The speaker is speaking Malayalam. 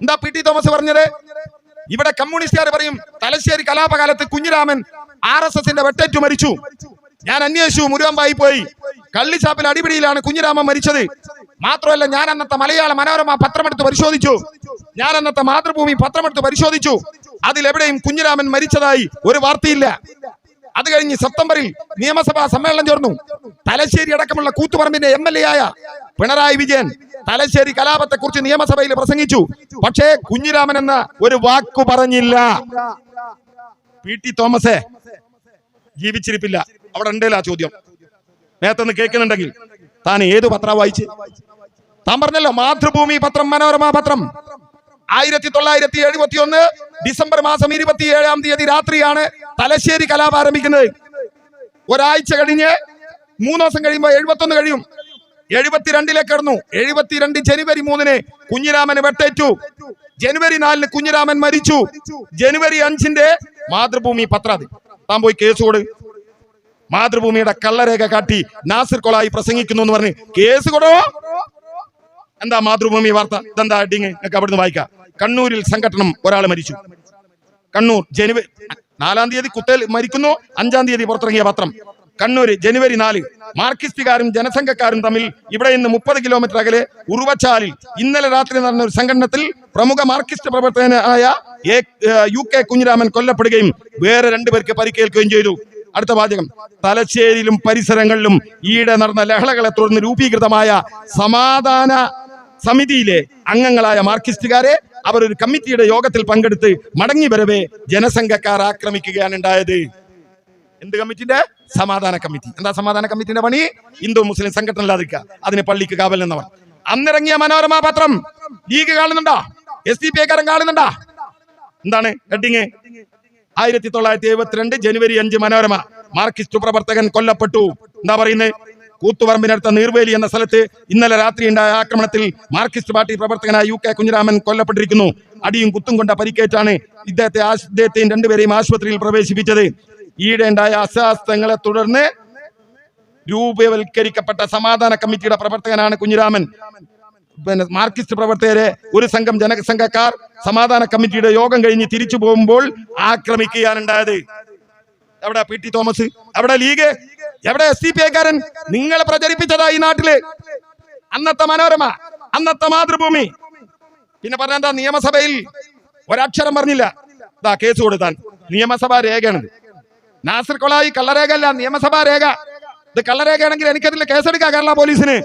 എന്താ പി ടി തോമസ് പറഞ്ഞത്? ഇവിടെ കമ്മ്യൂണിസ്റ്റുകാർ പറയും തലശ്ശേരി കലാപകാലത്ത് കുഞ്ഞിരാമൻ ആർ എസ് എസിന്റെ വെട്ടേറ്റു മരിച്ചു. ഞാൻ അന്വേഷിച്ചു മുരുകമ്പായി പോയി. കള്ളിച്ചാപ്പിൽ അടിപിടിയിലാണ് കുഞ്ഞിരാമൻ മരിച്ചത്. മാത്രമല്ല ഞാൻ അന്നത്തെ മലയാള മനോരമ പത്രമെടുത്ത് പരിശോധിച്ചു. ഞാൻ അന്നത്തെ മാതൃഭൂമി പത്രമെടുത്ത് പരിശോധിച്ചു. അതിലെവിടെയും കുഞ്ഞിരാമൻ മരിച്ചതായി ഒരു വാർത്തയില്ല. അത് കഴിഞ്ഞ് സെപ്റ്റംബറിൽ നിയമസഭാ സമ്മേളനം ചേർന്നു. തലശ്ശേരി അടക്കമുള്ള കൂത്തുപറമ്പിന്റെ എം എൽ എ ആയ പിണറായി വിജയൻ തലശ്ശേരി കലാപത്തെ കുറിച്ച് നിയമസഭയിൽ പ്രസംഗിച്ചു. പക്ഷേ കുഞ്ഞിരാമൻ എന്ന ഒരു വാക്കു പറഞ്ഞില്ല. പി ടി തോമസേ ജീവിച്ചിരിപ്പില്ല. അവിടെ ഉണ്ടല്ലോ ആ ചോദ്യം? നേരത്തെ കേൾക്കുന്നുണ്ടെങ്കിൽ താൻ ഏത് പത്രം വായിച്ച്? താൻ പറഞ്ഞല്ലോ മാതൃഭൂമി പത്രം മനോരമ പത്രം. ആയിരത്തി തൊള്ളായിരത്തി എഴുപത്തി ഒന്ന് ഡിസംബർ മാസം ഇരുപത്തി ഏഴാം തീയതി രാത്രിയാണ് തലശ്ശേരി കലാപം ആരംഭിക്കുന്നത്. ഒരാഴ്ച കഴിഞ്ഞ് മൂന്ന് ദിവസം കഴിയുമ്പോൾ എഴുപത്തി ഒന്ന് കഴിയും. എഴുപത്തിരണ്ടിലേക്ക് കടന്നു. എഴുപത്തിരണ്ട് ജനുവരി മൂന്നിന് കുഞ്ഞിരാമന് വെട്ടേറ്റു. ജനുവരി നാലിന് കുഞ്ഞിരാമൻ മരിച്ചു. ജനുവരി അഞ്ചിന്റെ മാതൃഭൂമി പത്രാതി. താൻ പോയി കേസ് കൊടു. മാതൃഭൂമിയുടെ കള്ളരേഖ കാട്ടി നാസിർ കൊളായി പ്രസംഗിക്കുന്നു എന്ന് പറഞ്ഞ് കേസ് കൊടു. എന്താ മാതൃഭൂമി വാർത്ത? ഇതെന്താ ഡിങ് അവിടുന്ന് വായിക്കാം. കണ്ണൂരിൽ സംഘടനം ഒരാൾ മരിച്ചു. കണ്ണൂർ ജനുവരി നാലാം തീയതി കുത്തേൽ മരിക്കുന്നു. അഞ്ചാം തീയതി പുറത്തിറങ്ങിയ പത്രം. കണ്ണൂര് ജനുവരി നാല്. മാർക്സിസ്റ്റുകാരും ജനസംഘക്കാരും തമ്മിൽ ഇവിടെ നിന്ന് മുപ്പത് കിലോമീറ്റർ അകലെ ഉറുവച്ചാലിൽ ഇന്നലെ രാത്രി നടന്ന ഒരു സംഘടനത്തിൽ പ്രമുഖ മാർക്സിസ്റ്റ് പ്രവർത്തകനായ യു കെ കുഞ്ഞിരാമൻ കൊല്ലപ്പെടുകയും വേറെ രണ്ടുപേർക്ക് പരിക്കേൽക്കുകയും ചെയ്തു. അടുത്ത വാചകം. തലശ്ശേരിയിലും പരിസരങ്ങളിലും ഈയിടെ നടന്ന ലഹളകളെ തുടർന്ന് രൂപീകൃതമായ സമാധാന സമിതിയിലെ അംഗങ്ങളായ മാർക്സിസ്റ്റുകാരെ അവർ ഒരു കമ്മിറ്റിയുടെ യോഗത്തിൽ പങ്കെടുത്ത് മടങ്ങി വരവേ ജനസംഘക്കാർ ആക്രമിക്കുകയാണ് ഉണ്ടായത്. എന്ത് കമ്മിറ്റിന്റെ സമാധാന കമ്മിറ്റി. എന്താ സമാധാന കമ്മിറ്റിന്റെ പണി? ഹിന്ദു മുസ്ലിം സംഘടന ഇല്ലാതിരിക്കുക അതിന് പള്ളിക്ക് കാവൽ നിന്നവർ അന്നിറങ്ങിയ മനോരമ പത്രം. ലീഗ് കാണുന്നുണ്ടോ? എസ് ഡി പി കാരൻ കാണുന്നുണ്ടോ? എന്താണ്? ഹെഡിങ് ആയിരത്തി തൊള്ളായിരത്തി എഴുപത്തിരണ്ട് ജനുവരി അഞ്ച് മനോരമ. മാർക്സിസ്റ്റ് പ്രവർത്തകൻ കൊല്ലപ്പെട്ടു. എന്താ പറയുന്നത് കൂത്തുപറമ്പിനടുത്ത നീർവേലി എന്ന സ്ഥലത്ത് ഇന്നലെ രാത്രി ഉണ്ടായ ആക്രമണത്തിൽ മാർക്സിസ്റ്റ് പാർട്ടി പ്രവർത്തകനായ യു കെ കുഞ്ഞിരാമൻ കൊല്ലപ്പെട്ടിരിക്കുന്നു. അടിയും കുത്തും കൊണ്ട പരിക്കേറ്റാണ് ഇദ്ദേഹത്തെ ഇദ്ദേഹത്തെയും രണ്ടുപേരെയും ആശുപത്രിയിൽ പ്രവേശിപ്പിച്ചത്. ഈയിടെ ഉണ്ടായ അസ്വാസ്ഥങ്ങളെ തുടർന്ന് രൂപവൽക്കരിക്കപ്പെട്ട സമാധാന കമ്മിറ്റിയുടെ പ്രവർത്തകനാണ് കുഞ്ഞിരാമൻ. പിന്നെ മാർക്സിസ്റ്റ് പ്രവർത്തകരെ ഒരു സംഘം ജനസംഘക്കാർ സമാധാന കമ്മിറ്റിയുടെ യോഗം കഴിഞ്ഞ് തിരിച്ചു പോകുമ്പോൾ ആക്രമിക്കുകയാണ് ഉണ്ടായത് എവിടെ പി ടി തോമസ്? എവിടെ ലീഗ്? എവിടെ എസ് ഡി പി ഐക്കാരൻ? നിങ്ങൾ പ്രചരിപ്പിച്ചതാ ഈ നാട്ടിൽ. അന്നത്തെ മനോരമ അന്നത്തെ മാതൃഭൂമി. പിന്നെ പറഞ്ഞ നിയമസഭയിൽ? ഒരക്ഷരം പറഞ്ഞില്ല. കേസ് കൊടുത്താൻ. നിയമസഭാ രേഖയാണിത്. നാസിർ കൊളായി കള്ളരേഖ അല്ല നിയമസഭാ രേഖ. ഇത് കള്ളരേഖയാണെങ്കിൽ എനിക്കതിൽ കേസെടുക്കാം കേരള പോലീസിന്.